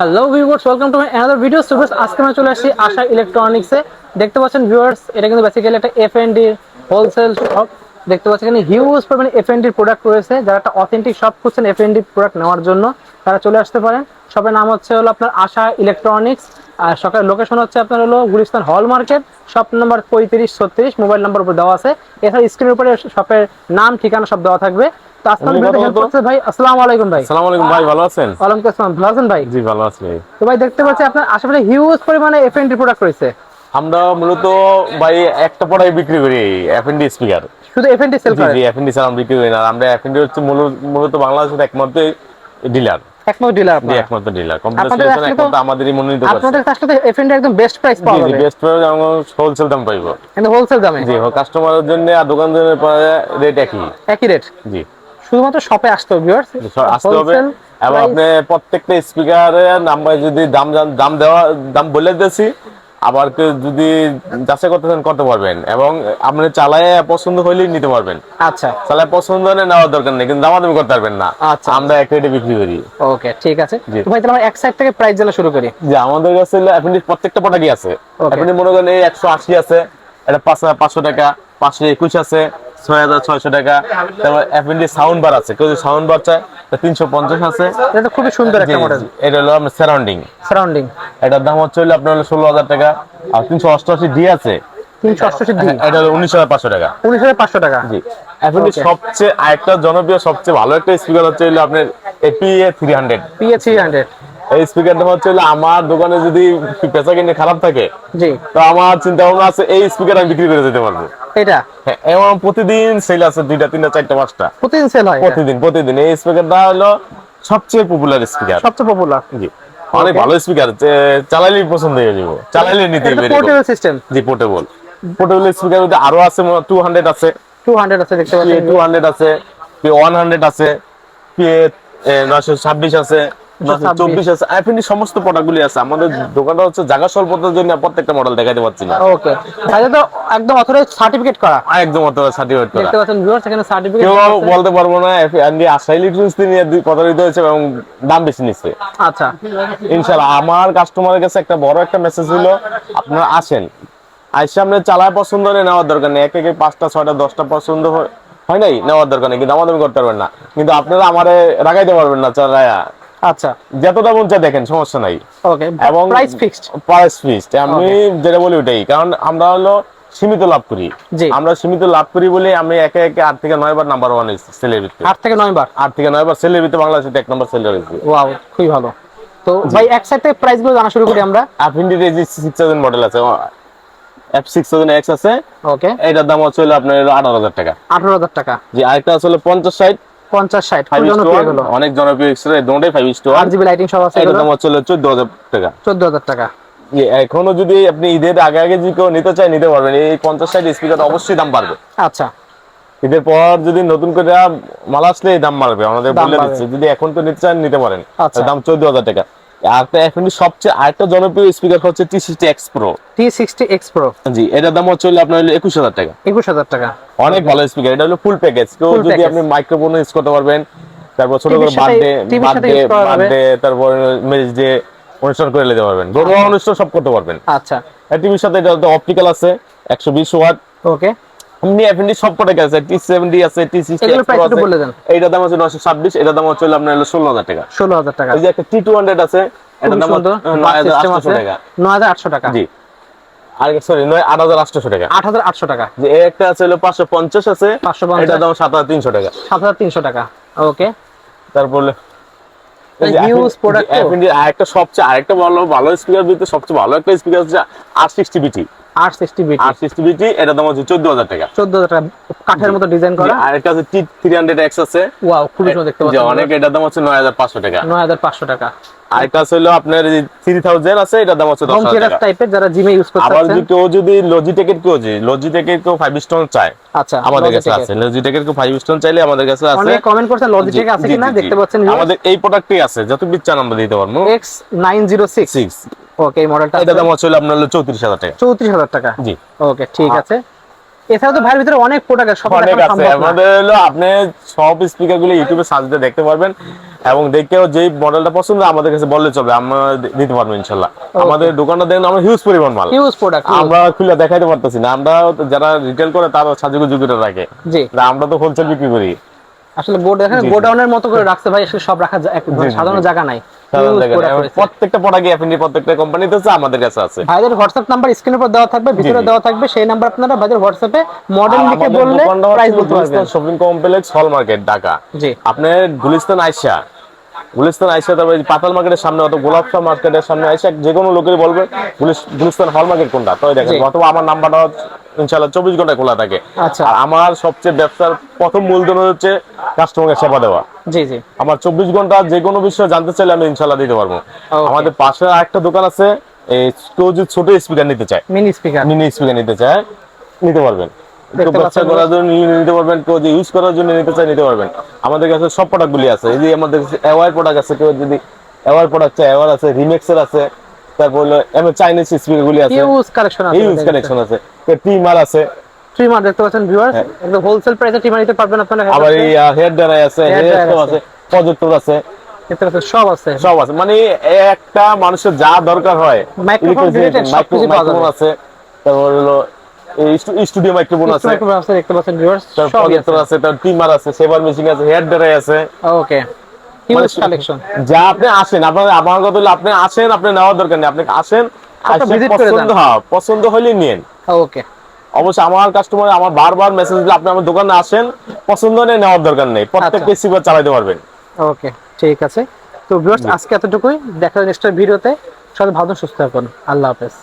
Hello viewers welcome to my another video super আজকে আমরা চলে আশা ইলেকট্রনিক্সে দেখতে পাচ্ছেন ভিউয়ার্স এটা কিন্তু বেসিক্যালি একটা হোলসেল শপ দেখতে পাচ্ছেন, এখানে হিউজ পরিমাণে প্রোডাক্ট রয়েছে। যারা একটা অথেন্টিক শপ খুঁজছেন এফ প্রোডাক্ট নেওয়ার জন্য, তারা চলে আসতে পারেন। শপের নাম হচ্ছে হলো আপনার আশা ইলেকট্রনিক্স আর সকাল লোকেশন হচ্ছে আপনার হলো গুলিস্তান হল মার্কেট। শপ নাম্বার পঁয়ত্রিশ ছত্রিশ মোবাইল নাম্বার উপর দেওয়া আছে। এছাড়া স্ক্রিনের উপরে শপের নাম, ঠিকানা সব দেওয়া থাকবে। ভাই আসসালামু আলাইকুম ভাই। সালাম আলাইকুম ভাই ভালো আছেন? ভালো আছেন ভাই? জি ভালো আছি। তো ভাই দেখতে পাচ্ছি আপনার আশেপাশে হিউজ পরিমাণে এফএনডি প্রোডাক্ট রয়েছে। আমরা মূলত ভাই একটা পড়াই বিক্রি করি এফএনডি স্পিকার শুধু এফএনডি সেল জি জি এফএনডি সালাম বিক্রি করি না। আমরা এফএনডি হচ্ছে মূলত বাংলাদেশের একমাত্র ডিলার একমাত্র ডিলার একমাত্র ডিলার কম্পিউটার আসলে একমাত্র আমাদেরই মনোনীত করছে। আপনাদের কাছে তো এফএনডি একদম বেস্ট প্রাইস পাওয়া যাবে। বেস্ট প্রাইস আমরা হোলসেল দাম পাইবো। কিন্তু হোলসেল দামে। জি কাস্টমারের জন্য আর দোকানদারের রেট একই। একই রেট জি। শুধুমাত্র শপে আসতে হবে ভিউয়ার্স আসতে হবে। এবং আপনি প্রত্যেকটা স্পিকারের নাম্বার যদি দাম দাম দেওয়া দাম বলে দিয়েছি আবার যদি যাচাই করতে চান করতে পারবেন। এবং আপনি চালায় পছন্দ হইলেই নিতে পারবেন। আচ্ছা। চালায় পছন্দ হলে নেওয়ার দরকার নেই কিন্তু দামাদামি করতে পারবেন না। আচ্ছা। আমরা এক রেটে বিক্রি করি। ওকে ঠিক আছে। ভাই তাহলে আমরা এক সাইড থেকে প্রাইস জানা শুরু করি। যে আমাদের কাছে আপনি প্রত্যেকটা প্রোডাক্টই আছে। আপনি মনে করেন এই একশো আশি আছে এটা পাঁচশো টাকা পাঁচশো একুশ আছে। ছয় হাজার ছয়শো টাকা। তারপর এফএনডি সাউন্ড বার আছে। কেউ সাউন্ড বার চায় তিনশো পঞ্চাশ আছে। এটা খুবই সুন্দর একটা মডেল এটা হলো আপনার সারাউন্ডিং সারাউন্ডিং এটার দাম হচ্ছে হলো আপনার হলো ষোলো হাজার টাকা। আর তিনশো অষ্টআশি ডি আছে। তিনশো অষ্টআশি ডি এটা হলো উনিশ হাজার পাঁচশো টাকা। উনিশ হাজার পাঁচশো টাকা। জি। সবচেয়ে আরেকটা জনপ্রিয় সবচেয়ে ভালো একটা স্পিকার হচ্ছে হলো আপনার APA three hundred PA three hundred এই স্পিকারটা হচ্ছে আমার দোকানে যদি পেঁচা কিনে খারাপ থাকে জি। তো আমার চিন্তা ভাবনা আছে এই স্পিকার আমি বিক্রি করে যেতে পারব। এটা? হ্যাঁ, এবং প্রতিদিন সেল আছে দুইটা তিনটা চারটা পাঁচটা। প্রতিদিন সেল হয় প্রতিদিন প্রতিদিন। এই স্পিকারটা হলো সবচেয়ে পপুলার স্পিকার সবচেয়ে পপুলার জি। অনেক ভালো স্পিকার চালাইলেই পছন্দ হয়ে যাব। চালাইলে নিতে পোর্টেবল সিস্টেম জি পোর্টেবল পোর্টেবল স্পিকার মধ্যে আরও আছে টু হান্ড্রেড আছে। টু হান্ড্রেড আছে দেখতে পাচ্ছেন। আছে পিএ ওয়ান হান্ড্রেড আছে পিএ নয়শো ছাব্বিশ আছে। নয়শো চব্বিশ আছে। এফএনডি সমস্ত প্রোডাক্টগুলি আছে। আমাদের দোকানটা হচ্ছে জায়গা স্বল্পতার জন্য প্রত্যেকটা মডেল দেখাতে পারছি না। ওকে। তাহলে তো একদম অথরাইজ সার্টিফিকেট করা। একদম অত সার্টিফিকেট করা। দেখতে পাচ্ছেন ভিউয়ার্স এখানে সার্টিফিকেট কেউ বলতে পারব না এফএনডি আশা ইলেকট্রনিক্স নিয়ে দুই কথা হয়েছে এবং দাম বেশি নিচ্ছে। আচ্ছা। আমার কাস্টমারের কাছে একটা বড় একটা মেসেজ হলো আপনারা আসেন। আইসা আপনি চালায় পছন্দ হলে নেওয়ার দরকার নেই। এক এক পাঁচটা ছয়টা দশটা পছন্দ হয়- হয় নাই? নেওয়ার দরকার নেই কিন্তু আমাদের করতে পারবেন না। কিন্তু আপনারা আমারে রাখাইতে পারবেন না চালায়া। আচ্ছা। যতটা মন চায় দেখেন সমস্যা নাই। ওকে এবং প্রাইস ফিক্সড প্রাইস ফিক্সড আমি যেটা বলি ওটাই কারণ আমরা হলো সীমিত লাভ করি। জি। আমরা সীমিত লাভ করি বলে আমি একে একে আট থেকে নয় বার নাম্বার ওয়ান সেলের ভিতরে। আট থেকে নয় বার? আট থেকে নয় বার সেলের ভিতরে বাংলাদেশে এক নম্বর সেল হয়েছে ওয়াও খুবই ভালো। তো ভাই এক সাইড থেকে প্রাইসগুলো জানা শুরু করি আমরা। আফিন্ডির এই যে সিক্স থাউজেন্ড মডেল আছে এফ সিক্স থাউজেন্ড এক্স আছে। ওকে এটার দাম হচ্ছে আপনার আঠারো হাজার টাকা। আঠারো হাজার টাকা। যে আরেকটা আছে হলো পঞ্চাশ ষাট। খুব জনপ্রিয় অনেক দুটোই জিবি লাইটিং সব আছে দাম হচ্ছে টাকা। এখনও যদি আপনি ঈদের আগে আগে যদি কেউ নিতে চায় নিতে পারবেন। এই পঞ্চাশ ষাট স্পিকার অবশ্যই দাম বাড়বে। আচ্ছা। ঈদের পর যদি নতুন করে মাল আসলে দাম বাড়বে। আমাদের বলে দিচ্ছে যদি এখন তো নিতে চান নিতে পারেন। আচ্ছা। দাম চোদ্দ হাজার টাকা। আরেকটা এখন সবচেয়ে আরেকটা জনপ্রিয় স্পিকার হচ্ছে T sixty X pro T sixty X pro জি এটার দাম হচ্ছে আপনার হলো একুশ হাজার টাকা। একুশ হাজার টাকা। অনেক ভালো স্পিকার এটা হলো ফুল প্যাকেজ কেউ যদি আপনি মাইক্রোফোন ইউজ করতে পারবেন তারপর ছোট করে বার্থডে বার্থডে। বার্থডে তারপর মেজ ডে অনুষ্ঠান করে নিতে পারবেন। ঘরোয়া অনুষ্ঠান সব করতে পারবেন। আচ্ছা। টিভির সাথে এটা অপটিক্যাল আছে একশো বিশ ওয়াট ওকে এমনি এফএনডি সব আছে টি সেভেন্টি আছে টি সিক্সটি বলে দেন। এইটার দাম হচ্ছে নয়শো ছাব্বিশ এটার দাম হচ্ছে আপনার হলো ষোলো হাজার টাকা। ষোলো হাজার টাকা। এই যে একটা টি টু হান্ড্রেড আছে এটার দাম আটশো আছে। টাকা। নয় হাজার আটশো টাকা। জি। আর সরি নয় আট হাজার আটশো টাকা। আট হাজার আটশো টাকা। যে একটা আছে হলো পাঁচশো পঞ্চাশ আছে 550 এটার দাম সাত হাজার তিনশো টাকা। সাত হাজার তিনশো টাকা। ওকে। তারপর আরেকটা সবচেয়ে আরেকটা ভালো ভালো স্পিকার সবচেয়ে ভালো একটা স্পিকার হচ্ছে আর সিক্সটি বিটি আট সিক্সটি বিট আর সিক্সটি বিটি দাম হচ্ছে চোদ্দ হাজার টাকা। চোদ্দ হাজার টাকা কাঠের মতো ডিজাইন করা। আছে টি থ্রি হান্ড্রেড এক্স আছে। ওয়াও খুবই সুন্দর দেখতে যে পাচ্ছেন। অনেক এটার দাম হচ্ছে নয় হাজার পাঁচশো টাকা। নয় হাজার পাঁচশো টাকা। আরেকটা আপনার থ্রি থাউজেন্ড আছে এটার দাম হচ্ছে দশ হাজার টাইপের যারা জিমে ইউজ করতে আবার যদি কেউ যদি লজিটেকের কেউ যে লজিটেকের কেউ ফাইভ স্টোন চায় আচ্ছা আমাদের কাছে আছে। লজিটেকের কেউ ফাইভ স্টোন চাইলে আমাদের কাছে আছে। অনেক কমেন্ট করছেন লজিটেক আছে কিনা দেখতে পাচ্ছেন আমাদের এই প্রোডাক্টই আছে যত বিচ্ছান আমরা দিতে পারব। X nine zero six six okay এই মডেলটা এটা দাম আপনার হলো চৌত্রিশ হাজার টাকা। চৌত্রিশ হাজার টাকা। জি। ওকে ঠিক আছে। এছাড়া তো ভাইয়ের ভিতরে অনেক প্রোডাক্ট আছে সব অনেক আছে। আমাদের হলো আপনি সব স্পিকারগুলো ইউটিউবে সার্চ দিয়ে দেখতে পারবেন এবং যেই মডেলটা পছন্দ আমাদের কাছে বললে চলবে আমরা দিতে পারব ইনশাল্লাহ। আমাদের দোকানটা দেখেন আমরা হিউজ পরিমাণ মাল। হিউজ প্রোডাক্ট আমরা খুলে দেখাইতে পারতেছি না। আমরা যারা রিটেল করে তারা সাজুগুজু করে রাখে। জি। আমরা তো হোলসেল বিক্রি করি। আসলে। গোডাউনের মতো করে রাখছে ভাই সব রাখা সাধারণ জায়গা নাই। প্রত্যেকটা প্রত্যেকটা কোম্পানিতে আছে আমাদের কাছে আছে। ভাইদের হোয়াটসঅ্যাপ নাম্বার স্ক্রিনের উপর দেওয়া থাকবে ভিতরে দেওয়া থাকবে সেই নাম্বার আপনারা ভাইদের হোয়াটসঅ্যাপে মডেল লিখে বললে প্রাইস বলতে পারবেন। Shopping complex hall market Dhaka জি। আপনি গুলিস্তান আইসা গুলিস্তান আইসা তারপরে পাতাল মার্কেটের সামনে অথবা গোলাপশাহ মার্কেটের সামনে আইসা যে কোনো লোকের বলবে গুলিস্তান হল মার্কেট কোনটা? তো দেখেন অথবা আমার নাম্বারটা ইনশাআল্লাহ চব্বিশ ঘণ্টা খোলা থাকে। আচ্ছা। আর আমার সবচেয়ে ব্যবসার প্রথম মূলধন হচ্ছে কাস্টমারকে সেবা দেওয়া। জি জি। আমার চব্বিশ ঘণ্টা যে কোনো বিষয় জানতে চাইলে আমি ইনশাল্লাহ দিতে পারব। আমাদের পাশে আরেকটা দোকান আছে কেউ যদি ছোট স্পিকার নিতে চায়। মিনি স্পিকার মিনি স্পিকার নিতে চায় নিতে পারবেন। ব্যবসা করার জন্য নিতে পারবেন কেউ যদি ইউজ করার জন্য নিতে চায় নিতে পারবেন। আমাদের কাছে সব প্রোডাক্ট গুলি আছে। এই যে আমাদের অ্যাওয়ার প্রোডাক্ট আছে কেউ যদি অ্যাওয়ার প্রোডাক্ট চায় অ্যাওয়ার আছে রিমেক্সের আছে তারপর হলো চাইনিজ স্পিকারগুলি আছে। হিউজ কালেকশন আছে ইউজ কানেকশন আছে। ট্রিমার আছে। ট্রিমার দেখতে পাচ্ছেন ভিউয়ার্স হ্যাঁ। একদম হোলসেল প্রাইসে ট্রিমার নিতে পারবেন আপনারা আবার এই হেয়ার ড্রায়ার আছে হেয়ার আছে। প্রজেক্টর আছে। সব আছে। সব আছে। মানে একটা মানুষের যা দরকার হয় মাইক্রোফোন আছে। তারপর হলো স্টুডিও মাইক্রোফোন আছে। দেখতে পাচ্ছেন ভিউয়ার্স সব আছে। তার আছে সেভার মেশিন আছে হেয়ার ড্রায়ার আছে। ওকে হিউজ কালেকশন যা আপনি আসেন আপনার আমার কথা হলো আপনি আসেন আপনি নেওয়ার দরকার নেই আপনি আসেন পছন্দ। হয় পছন্দ হলে নিন ওকে। অবশ্যই আমার কাস্টমার আমার বারবার মেসেজ দিলে আপনি আমার দোকানে আসেন পছন্দ নেই নেওয়ার দরকার নেই প্রত্যেকটা আচ্ছা। সিবার চালাতে পারবেন। ওকে ঠিক আছে। তো ভিউয়ার্স আজকে এতটুকুই। দেখা নেক্সট ভিডিওতে। সবাই ভালো সুস্থ থাকুন। আল্লাহ হাফেজ।